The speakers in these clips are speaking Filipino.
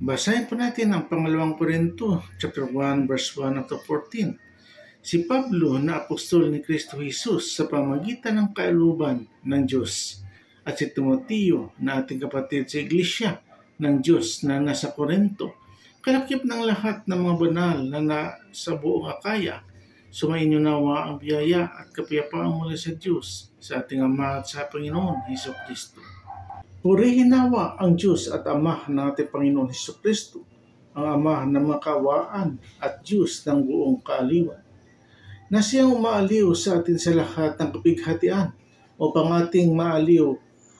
Basahin po natin ang pangalawang Korinto, chapter 1, verse 1 to 14. Si Pablo na apostol ni Kristo Jesus sa pamagitan ng kailuban ng Diyos at si Timoteo na ating kapatid sa iglesia ng Diyos na nasa Korinto. Kalakip ng lahat ng mga banal na nasa buong Akaya, sumainyo nawa ang biyaya at kapayapaan mula sa Diyos, sa ating Ama at sa Panginoon Heso Kristo. Purihin nawa ang Diyos at Ama ng ating Panginoon Heso Kristo, ang Ama ng makawaan at Diyos ng buong kaaliwan, na siyang umaaliw sa atin sa lahat ng kapighatian upang ating maaliw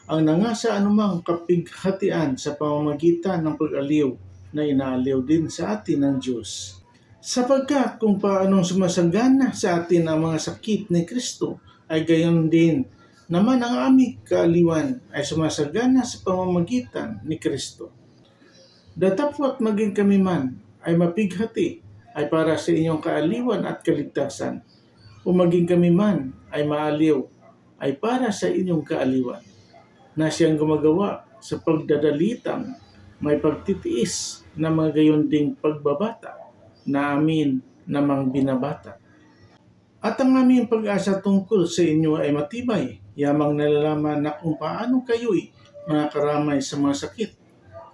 ang nangasa anumang kapighatian sa pamamagitan ng pag-aliw na inaaliw din sa atin ng Diyos. Sapagkat kung paanong sumasagana sa atin ang mga sakit ni Kristo, ay gayon din naman ang aming kaaliwan ay sumasagana sa pamamagitan ni Kristo. Datapwat maging kami man ay mapighati ay para sa inyong kaaliwan at kaligtasan. O maging kami man ay maaliw ay para sa inyong kaaliwan na siyang gumagawa sa pagdadalitang may pagtitiis na mga gayon ding pagbabata na amin namang binabata. At ang aming pag-asa tungkol sa inyo ay matibay, yamang nalalaman na kung paano kayo'y mga karamay sa mga sakit,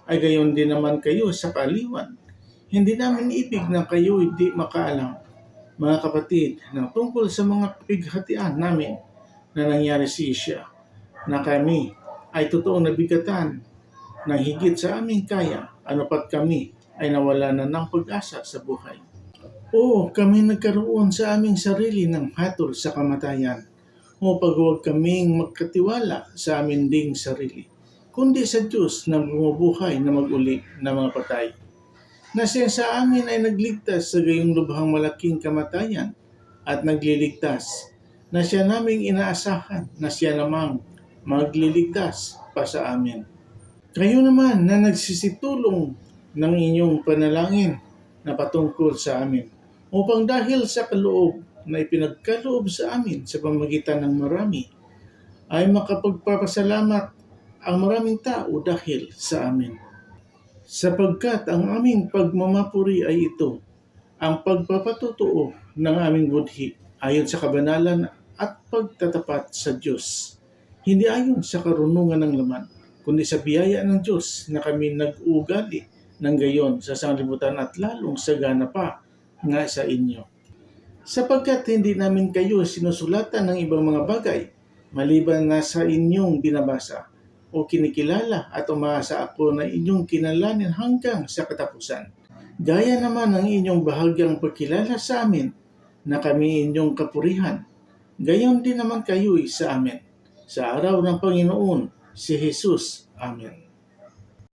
ay gayon din naman kayo sa kaaliwan. Hindi namin ibig na kayo'y di makaalam, mga kapatid, na tungkol sa mga kapighatian namin na nangyari sa Isya, na kami ay totoong nabigatan ng higit sa aming kaya, ano pat kami ay nawala na ng pag-asa sa buhay. Oo, kami nagkaroon sa aming sarili ng hatol sa kamatayan upang huwag kaming magkatiwala sa amin ding sarili, kundi sa Diyos na bumubuhay na maguli na mga patay. Na siya sa amin ay nagligtas sa gayong lubhang malaking kamatayan at nagliligtas, na siya naming inaasahan na siya namang magliligtas pa sa amin. Kayo naman na nagsisitulong ng inyong panalangin na patungkol sa amin upang dahil sa kaloob na ipinagkaloob sa amin sa pamagitan ng marami, ay makapagpapasalamat ang maraming tao dahil sa amin. Sapagkat ang aming pagmamapuri ay ito, ang pagpapatutuo ng aming budhi ayon sa kabanalan at pagtatapat sa Diyos. Hindi ayon sa karunungan ng laman, kundi sa biyaya ng Diyos na kami nag-ugali ng gayon sa sanglibutan at lalong sagana pa nga sa inyo. Sapagkat hindi namin kayo sinusulatan ng ibang mga bagay, maliban na sa inyong binabasa o kinikilala at umaasa ako na inyong kinalanin hanggang sa katapusan. Gaya naman ng inyong bahagyang pagkilala sa amin na kami inyong kapurihan, gayon din naman kayo'y sa amin. Sa araw ng Panginoon, si Jesus. Amen.